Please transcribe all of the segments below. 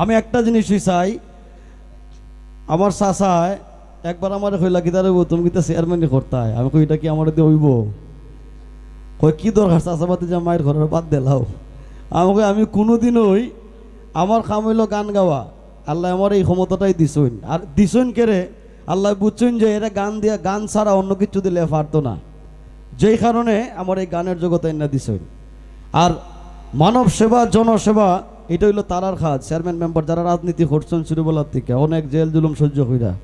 আমি একটা জিনিসই চাই। আমার চাচায় একবার আমার কইলা, কি দাঁড়াবো তুমি কিন্তু চেয়ারম্যানই করতে? হয় আমি কই, এটা কি আমার দিয়ে হইব? কই, কি দরকার? চাচা পাতি যে মায়ের ঘরের বাদ দিলাও আমাকে আমি কোনোদিনই আমার কাম হইল গান গাওয়া। আল্লাহ আমার এই ক্ষমতাটাই দিছইন আর দিছইন কেরে আল্লাহ বুঝছেন যে এরা গান দিয়া, গান ছাড়া অন্য কিছু দিলে পারতো না। যেই কারণে আমার এই গানের জগতে না দিছইন আর মানব সেবা, জনসেবা এটা হইল তারার কাজ চেয়ারম্যান মেম্বার যারা রাজনীতি করছেন ছোটবেলার থেকে, অনেক জেল জুলুম সহ্য কইরা।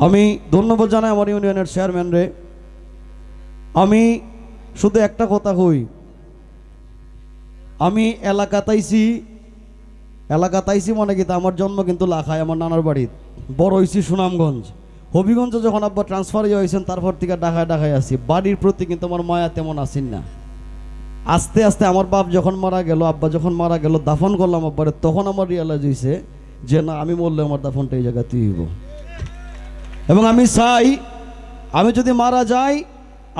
আমি ধন্যবাদ জানাই আমার ইউনিয়নের চেয়ারম্যান রে। আমি শুধু একটা কথা কই। আমি এলাকাতাইছি এলাকাতাইছি মনে কিন্তু আমার জন্ম কিন্তু লাখায়, আমার নানার বাড়ির বড় হয়েছি সুনামগঞ্জ। হবিগঞ্জে যখন আব্বা ট্রান্সফার হয়েছেন তারপর থেকে ডাকায় ডাকায় আছি। বাড়ির প্রতি কিন্তু আমার মায়া তেমন আসেন না। আস্তে আস্তে আমার বাপ যখন মারা গেল, আব্বা যখন মারা গেল, দাফন করলাম আব্বারে, তখন আমার রিয়ালাইজ হয়েছে যে না, আমি মরলে আমার দাফনটা এই জায়গাতেই হইব। এবং আমি চাই, আমি যদি মারা যাই,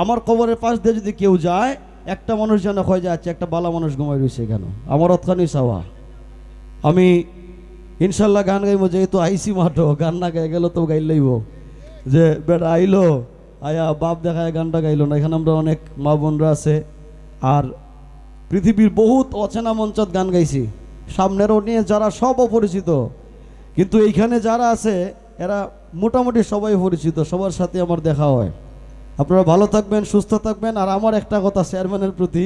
আমার কবরের পাশ দিয়ে যদি কেউ যায়, একটা মানুষ যেন হয়ে যাচ্ছে, একটা বালা মানুষ ঘুমাই রয়েছে কেন আমার অতখানি চাওয়া। আমি ইনশাল্লাহ গান গাইবো, যেহেতু আইসি মাঠো গান না গাই গেল তো গাই লইব যে বেটা আইলো, আয়া বাপ দেখায় গানটা গাইলো না, এখানে আমরা অনেক মা বোনরা আছে। আর পৃথিবীর বহুত অচেনা মঞ্চত গান গাইছি। সামনের নিয়ে যারা সব অপরিচিত, কিন্তু এইখানে যারা আছে, এরা মোটামুটি সবাই পরিচিত, সবার সাথে আমার দেখা হয়। আপনারা ভালো থাকবেন, সুস্থ থাকবেন, আর আমার একটা কথা চেয়ারম্যানের প্রতি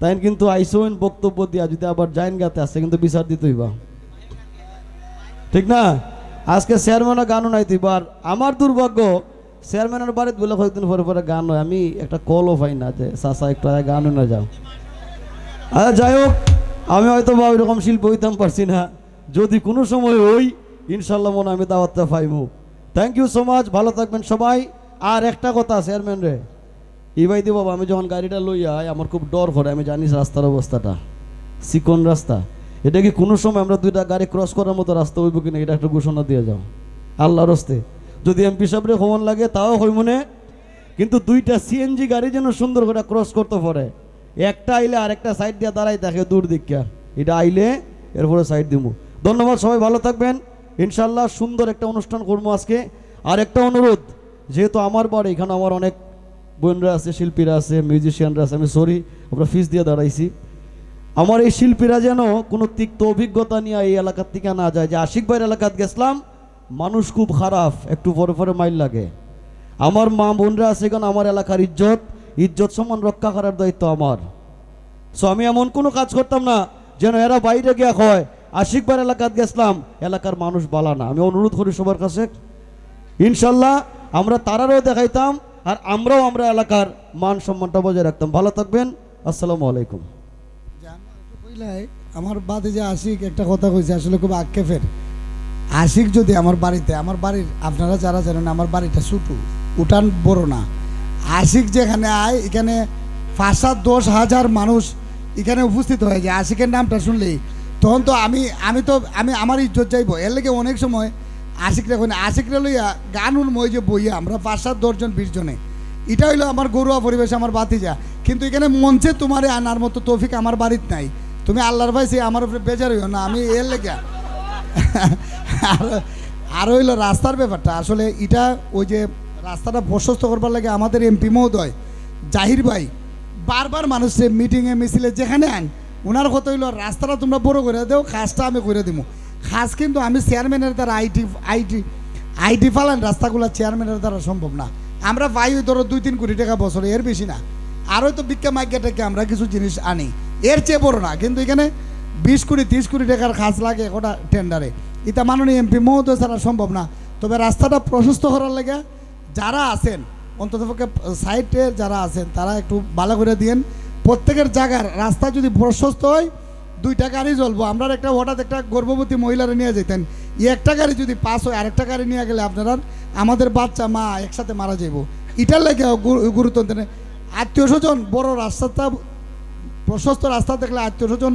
তাই কিন্তু আইসোইন বক্তব্য দিয়া যদি আবার জাইন গাতে আসে, কিন্তু বিচার দিতেই বা ঠিক না? আজকে চেয়ারম্যানও গানও নাই তুই আর আমার দুর্ভাগ্য চেয়ারম্যানের বাড়িতে বলে কয়েকদিন পরে পরে গান হয়। আমি একটা কলও পাই না যে চাচা একটু আগে গানও না যাও। আর যাই হোক আমি হয়তো বা ওইরকম শিল্প হইতাম পারছি না। যদি কোনো সময় হই ইনশাল্লাহ মনে আমি দাওয়াতটা পাইমু থ্যাংক ইউ সো মাচ ভালো থাকবেন সবাই। আর একটা কথা চেয়ারম্যান রে। ইবাই দি বাবা আমি যখন গাড়িটা লইয়া আই, আমার খুব ডর করে আমি জানিস রাস্তার অবস্থাটা। চিকন রাস্তা। এটা কি কোনো সময় আমরা দুইটা গাড়ি ক্রস করার মতো রাস্তা হইব কিনা এটা একটা ঘোষণা দিয়ে যাও। আল্লাহর হস্তে। যদি এমপি সাহেবরে খবর লাগে, তাও হই মনে কিন্তু দুইটা সিএনজি গাড়ি যেন সুন্দর করে ক্রস করতে পারে। একটা আইলে আরেকটা সাইড দিয়ে দাঁড়াই থাকে দূর দিকা এটা আইলে এরপরে সাইড দিব ধন্যবাদ সবাই, ভালো থাকবেন। ইনশাল্লাহ সুন্দর একটা অনুষ্ঠান করব আজকে। আর একটা অনুরোধ, যেহেতু আমার বাড়ি, এখানে আমার অনেক বোনরা আছে, শিল্পীরা আছে মিউজিশিয়ানরা আছে, আমি সরি আমরা ফিস দিয়ে দাঁড়াইছি। আমার এই শিল্পীরা যেন কোনো তিক্ত অভিজ্ঞতা নিয়ে এই এলাকার থেকে না যায়। যে আশিক ভাইয়ের এলাকাত গেছিলাম মানুষ খুব খারাপ, একটু পরে পরে মাইল লাগে। আমার মা বোনরা আছে এখানে আমার এলাকার ইজ্জত ইজ্জত সম্মান রক্ষা করার দায়িত্ব আমার। সো আমি এমন কোনো কাজ করতাম না, যেন এরা বাইরে গিয়া হয় আশিকবার এলাকাত গেছিলাম এলাকার মানুষ বালা না। আমি অনুরোধ করি সবার কাছে, ইনশাল্লাহ আমরা তারারও দেখাইতাম, আর আমরাও আমরা এলাকার মান সম্মানটা বজায় রাখতাম। ভালো থাকবেন, আসসালামু আলাইকুম। আমার বাদে যে আশিক একটা কথা কইছে, আসলে খুব আক্ষেপের। আশিক যদি আমার বাড়িতে, আমার বাড়ির, আপনারা যারা জানেন আমার বাড়িটা ছোটো, উঠান বড় না। আশিক যেখানে আয়, এখানে পাঁচ সাত দশ হাজার মানুষ এখানে উপস্থিত হয়ে যায়। আশিকের নামটা শুনলেই তখন তো আমি আমি তো, আমি আমার ইজ্জত যাইব। এর লেগে অনেক সময় আশিকরা কোন আশিকরা লইয়া গান মই যে বইয়া আমরা পাঁচ সাত দশজন বিশ জনে। এটা হইল আমার গরুয়া পরিবেশ, আমার বাতিজা কিন্তু এখানে মঞ্চে তোমারে আনার মতো তৌফিক আমার বাড়িতে নাই। তুমি আল্লাহর ভাই, সে আমার উপরে বেজার হইও না। আমি এর লেগে আর হইল রাস্তার ব্যাপারটা। আসলে এটা ওই যে রাস্তাটা প্রশস্ত করবার লাগে আমাদের এমপি মহোদয়, জাহির ভাই। বারবার মানুষের মিটিংয়ে মিছিলে যেখানে আন ওনার কথা হইল, রাস্তাটা তোমরা বড় করে দেও কাজটা আমি করে দিব খাস কিন্তু আমি চেয়ারম্যানের দ্বারা আইটি আইটি আইটি ফালান রাস্তাগুলো চেয়ারম্যানের দ্বারা সম্ভব না। আমরা পাই ওই ধরো দুই তিন কোটি টাকা বছরে, এর বেশি না। আরও তো বিজ্ঞা মাইকা থেকে আমরা কিছু জিনিস আনি। এর চেয়ে বড় না, কিন্তু এখানে বিশ কোটি, তিরিশ কোটি টাকার খাস লাগে ওটা টেন্ডারে এটা মাননীয় এমপি মহোদয় ছাড়া সম্ভব না। তবে রাস্তাটা প্রশস্ত করার লেগে যারা আছেন, অন্ততপক্ষে সাইডে যারা আছেন, তারা একটু ভালো করে দিয়েন। প্রত্যেকের জায়গার রাস্তা যদি প্রশস্ত হয়, দুইটা গাড়ি চলবো আমরা একটা হঠাৎ একটা গর্ভবতী মহিলারা নিয়ে যেতেন একটা গাড়ি যদি পাস হয়, আরেকটা গাড়ি নিয়ে গেলে আপনারা, আমাদের বাচ্চা, মা একসাথে মারা যাইব। এটার লেগে গুরুত্ব দেন। আত্মীয় স্বজন, বড় রাস্তাটা, প্রশস্ত রাস্তা দেখলে আত্মীয় স্বজন,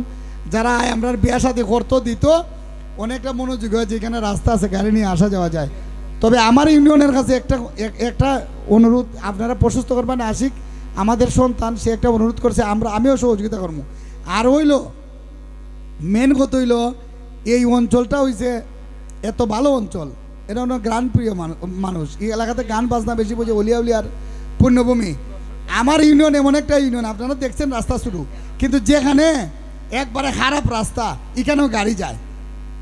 যারা আমরা বিয়া সাথে করতো, দিত অনেকটা মনোযোগ হয় যেখানে রাস্তা আছে, গাড়ি নিয়ে আসা যাওয়া যায়। তবে আমার ইউনিয়নের কাছে একটা একটা অনুরোধ, আপনারা প্রশস্ত করবেন আশিক, আমাদের সন্তান, সে একটা অনুরোধ করছে, আমরা, আমিও সহযোগিতা করব। আর হইল মেন কথা হইল, এই অঞ্চলটা হইছে এত ভালো অঞ্চল, এটা গান প্রিয় মানু- মানুষ। এই এলাকাতে গান বাজনা বেশি বোঝে অলিয়া উলিয়ার পুণ্যভূমি আমার ইউনিয়ন এমন একটা ইউনিয়ন, আপনারা দেখছেন রাস্তা শুরু। কিন্তু যেখানে একবারে খারাপ রাস্তা, এখানেও গাড়ি যায়।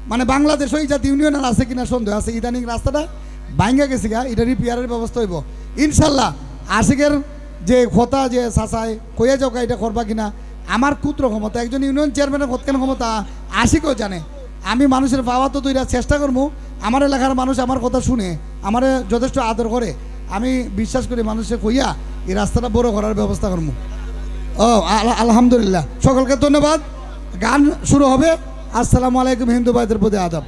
মানে বাংলাদেশ ওই জাতি ইউনিয়নের আছে কিনা সন্দেহ আছে। ইদানিং রাস্তাটা ভাঙ্গা গেছে গা, এটা রিপেয়ারের ব্যবস্থা হইব। ইনশাল্লাহ আশিকের যে কথা যে চাচাই, কইয়া যাও এটা করবা কিনা, আমার কুত্র ক্ষমতা, একজন ইউনিয়ন চেয়ারম্যানের কতখান ক্ষমতা আশিকও জানে। আমি মানুষের পাওয়া তো তৈরি চেষ্টা করব আমার এলাকার মানুষ আমার কথা শুনে, আমার যথেষ্ট আদর করে। আমি বিশ্বাস করি মানুষের কইয়া এই রাস্তাটা বড় করার ব্যবস্থা করব ও, আল- আলহামদুলিল্লাহ। সকলকে ধন্যবাদ। গান শুরু হবে। আসসালামু আলাইকুম হিন্দু ভাইদের প্রতি আদাব।